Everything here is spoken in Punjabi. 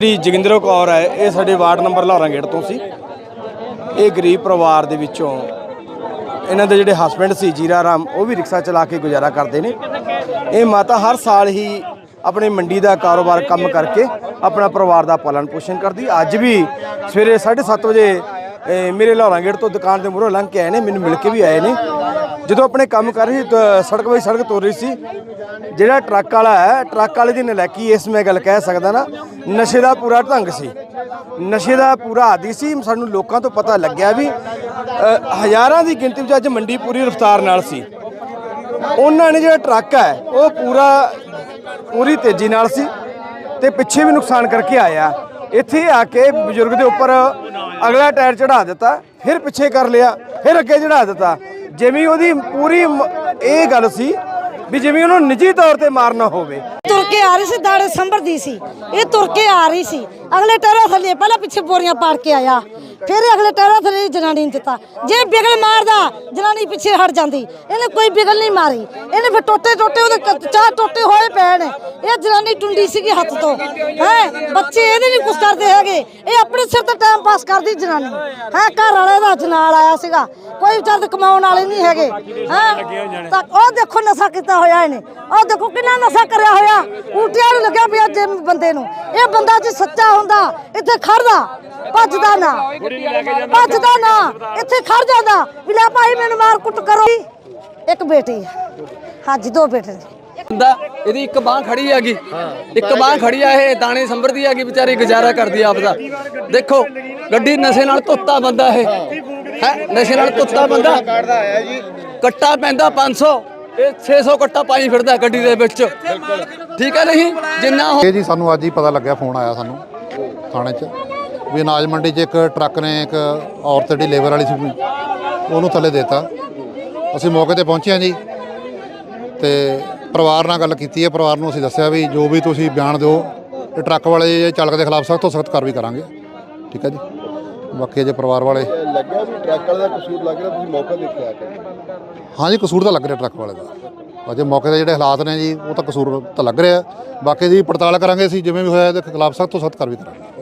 ਜਿਹੜੀ ਜੋਗਿੰਦਰ ਕੌਰ ਹੈ, ਇਹ ਸਾਡੇ ਵਾਰਡ ਨੰਬਰ ਲਾਹੌਰਾ ਗੇਟ ਤੋਂ ਸੀ। ਇਹ ਗਰੀਬ ਪਰਿਵਾਰ ਦੇ ਵਿੱਚੋਂ ਇਹਨਾਂ ਦੇ ਜਿਹੜੇ ਹਸਬੰਡ ਸੀ, ਜੀਰਾ ਰਾਮ, ਉਹ ਵੀ ਰਿਕਸ਼ਾ ਚਲਾ ਕੇ ਗੁਜ਼ਾਰਾ ਕਰਦੇ ਨੇ। ਇਹ ਮਾਤਾ ਹਰ ਸਾਲ ਹੀ ਆਪਣੇ ਮੰਡੀ ਦਾ ਕਾਰੋਬਾਰ ਕੰਮ ਕਰਕੇ ਆਪਣਾ ਪਰਿਵਾਰ ਦਾ ਪਾਲਣ ਪੋਸ਼ਣ ਕਰਦੀ। ਅੱਜ ਵੀ ਸਵੇਰੇ 7:30 ਵਜੇ ਮੇਰੇ ਲਾਹੌਰਾ ਗੇਟ ਤੋਂ ਦੁਕਾਨ ਦੇ ਮੂਹਰੋਂ ਲੰਘ ਕੇ ਆਏ ਨੇ, ਮੈਨੂੰ ਮਿਲ ਕੇ ਵੀ ਆਏ ਨੇ। ਜਦੋਂ ਆਪਣੇ ਕੰਮ ਕਰ ਰਹੀ ਸੀ ਸੜਕ ਵਾਈ ਸੜਕ ਤੋਰ ਰਹੀ ਸੀ। ਜਿਹੜਾ ਟਰੱਕ ਵਾਲਾ ਹੈ, ਟਰੱਕ ਵਾਲੇ ਦੀ ਨਲੈਕੀ ਇਸ ਮੈਂ ਗੱਲ ਕਹਿ ਸਕਦਾ ਨਾ, ਨਸ਼ੇ ਦਾ ਪੂਰਾ ਢੰਗ ਸੀ। ਨਸ਼ੇ ਦਾ ਪੂਰਾ ਆਦੀ ਸੀ, ਸਾਨੂੰ ਲੋਕਾਂ ਤੋਂ ਪਤਾ ਲੱਗਿਆ ਵੀ ਹਜ਼ਾਰਾਂ ਦੀ ਗਿਣਤੀ ਵਿੱਚ ਅੱਜ ਮੰਡੀ ਪੂਰੀ ਰਫ਼ਤਾਰ ਨਾਲ ਸੀ। ਉਹਨਾਂ ਨੇ ਜਿਹੜਾ ਟਰੱਕ ਹੈ, ਉਹ ਪੂਰਾ, ਪੂਰੀ ਤੇਜ਼ੀ ਨਾਲ ਸੀ ਤੇ ਪਿੱਛੇ ਵੀ ਨੁਕਸਾਨ ਕਰਕੇ ਆਇਆ। ਇੱਥੇ ਆ ਕੇ ਬਜ਼ੁਰਗ ਦੇ ਉੱਪਰ ਅਗਲਾ ਟਾਇਰ ਚੜਾ ਦਿੱਤਾ, ਫਿਰ ਪਿੱਛੇ ਕਰ ਲਿਆ, ਫਿਰ ਅੱਗੇ ਚੜਾ ਦਿੱਤਾ। ਜਿਵੇਂ ਉਹਦੀ ਪੂਰੀ ਇਹ ਗੱਲ ਸੀ ਵੀ ਜਿਵੇਂ ਉਹਨੂੰ ਨਿੱਜੀ ਤੌਰ ਤੇ ਮਾਰਨਾ ਹੋਵੇ। ਤੁਰ ਕੇ ਆ ਰਹੀ ਸੀ ਦਾੜੇ ਸੰਭਰਦੀ ਸੀ। ਇਹ ਤੁਰ ਕੇ ਆ ਰਹੀ ਸੀ। ਅਗਲੇ ਟਹਿਰਾ ਥੱਲੇ, ਪਹਿਲਾਂ ਪਿੱਛੇ ਬੋਰੀਆਂ ਪਾੜ ਕੇ ਆਇਆ। ਫਿਰ ਅਗਲੇ ਟਹਿਰਾ ਥੱਲੇ ਜਨਾਨੀ ਨੂੰ ਦਿੱਤਾ। ਜੇ ਬਿਗਲ ਮਾਰਦਾ, ਜਨਾਨੀ ਪਿੱਛੇ ਹਟ ਜਾਂਦੀ। ਇਹਨੇ ਕੋਈ ਬਿਗਲ ਨਹੀਂ ਮਾਰੀ। ਇਹਨੇ ਫਿਰ ਟੋਟੇ ਟੋਟੇ ਉਹਦੇ ਕ- ਚਾਰ ਟੋਟੇ ਹੋਏ ਪਏ ਨੇ। ਇਹ ਜਨਾਨੀ ਟੁੰਡੀ ਸੀਗੀ ਹੱਥ ਤੋਂ। ਹੈ? ਬੱਚੇ ਇਹਦੇ ਨਹੀਂ ਕੁਛ ਕਰਦੇ ਹੈਗੇ। ਇਹ ਆਪਣੇ ਸਿਰ ਤੇ ਟਾਈਮ ਪਾਸ ਕਰਦੀ ਜਨਾਨੀ। ਹੈ? ਘਰ ਵਾਲੇ ਦਾ ਅੱਜ ਆਇਆ ਸੀਗਾ। ਕੋਈ ਵਿਚਾਰ ਕਮਾਉਣ ਵਾਲੇ ਨਹੀਂ ਹੈਗੇ। ਹੈ? ਤਾਂ ਉਹ ਦੇਖੋ ਨਸ਼ਾ ਕੀਤਾ ਹੋਇਆ ਇਹਨੇ। ਉਹ ਦੇਖੋ ਕਿੰਨਾ ਨਸ਼ਾ ਕਰਿਆ ਹੋਇਆ। ਉਲਟੀਆਂ ਨੂੰ ਲੱਗਿਆ ਪਿਆ ਜੇ ਬੰਦੇ ਨੂੰ। ਇਹ ਬੰਦਾ ਜੇ ਸੱਚਾ ਹੁੰਦਾ, ਇੱਥੇ ਖੜਦਾ ਭੱਜਦਾ ਨਾ। ਭੱਜਦਾ ਨਾ। ਇੱਥੇ ਖੜ ਜਾਂਦਾ। ਵੀ ਲੈ ਭਾਈ ਮੈਨੂੰ ਮਾਰ ਕੁੱਟ ਕਰੋ। ਇੱਕ ਬੇਟੀ ਹੈ ਹਾਂਜੀ ਦੋ ਬੇਟੇ ਨੇ। ਹੁੰਦਾ ਇਹਦੀ ਇੱਕ ਬਾਹ ਖੜੀ ਹੈਗੀ। ਇੱਕ ਬਾਹ ਖੜੀ ਆ ਇਹ ਦਾਣੇ ਸੰਭਰਦੀ ਹੈਗੀ ਵਿਚਾਰੀ ਗੁਜ਼ਾਰਾ ਕਰਦੀ ਆ ਆਪਦਾ। ਦੇਖੋ ਗੱਡੀ ਨਸ਼ੇ ਨਾਲ ਧੁੱਤਾ ਬੰਦਾ ਇਹ। ਹੈ? ਨਸ਼ੇ ਨਾਲ ਧੁੱਤਾ ਬੰਦਾ। ਕੱਟਾ ਪੈਂਦਾ 500 ਇਹ 600 ਕੱਟਾ ਪਾਈ ਫਿਰਦਾ ਗੱਡੀ ਦੇ ਵਿੱਚ। ਠੀਕ ਹੈ ਨਹੀਂ? ਜਿੰਨਾ ਇਹ ਜੀ ਸਾਨੂੰ ਅੱਜ ਹੀ ਪਤਾ ਲੱਗਿਆ ਫੋਨ ਆਇਆ ਸਾਨੂੰ ਥਾਣੇ 'ਚ। ਵੀ ਅਨਾਜ ਮੰਡੀ 'ਚ ਇੱਕ ਟਰੱਕ ਨੇ ਇੱਕ ਔਰਤ ਜਿਹੜੀ ਲੇਬਰ ਵਾਲੀ ਸੀ ਉਹਨੂੰ ਥੱਲੇ ਦੇਤਾ। ਅਸੀਂ ਮੌਕੇ ਤੇ ਪਹੁੰਚੇ ਹਾਂ ਜੀ ਤੇ ਪਰਿਵਾਰ ਨਾਲ ਗੱਲ ਕੀਤੀ ਹੈ। ਪਰਿਵਾਰ ਨੂੰ ਅਸੀਂ ਦੱਸਿਆ ਵੀ ਜੋ ਵੀ ਤੁਸੀਂ ਬਿਆਨ ਦਿਓ ਇਹ ਟਰੱਕ ਵਾਲੇ ਚਾਲਕ ਦੇ ਖਿਲਾਫ ਸਖਤ ਤੋਂ ਸਖਤ ਕਾਰਵਾਈ ਕਰਾਂਗੇ। ਠੀਕ ਹੈ ਜੀ? ਬਾਕੀ ਜੇ ਪਰਿਵਾਰ ਵਾਲੇ ਲੱਗਿਆ ਵੀ ਟਰੱਕ ਵਾਲੇ ਦਾ ਕਸੂਰ ਲੱਗ ਰਿਹਾ ਤੁਸੀਂ ਮੌਕਾ ਦੇਖਿਆ ਕਿ ਹਾਂਜੀ ਕਸੂਰ ਤਾਂ ਲੱਗ ਰਿਹਾ ਟਰੱਕ ਵਾਲੇ ਦਾ। ਅਜੇ ਮੌਕੇ ਦੇ ਜਿਹੜੇ ਹਾਲਾਤ ਨੇ ਜੀ ਉਹ ਤਾਂ ਕਸੂਰ ਤਾਂ ਲੱਗ ਰਿਹਾ। ਬਾਕੀ ਦੀ ਪੜਤਾਲ ਕਰਾਂਗੇ ਅਸੀਂ ਜਿਵੇਂ ਵੀ ਹੋਇਆ ਇਹਦੇ ਖਿਲਾਫ ਸਖਤ ਤੋਂ ਸਖਤ ਕਾਰਵਾਈ ਕਰਾਂਗੇ।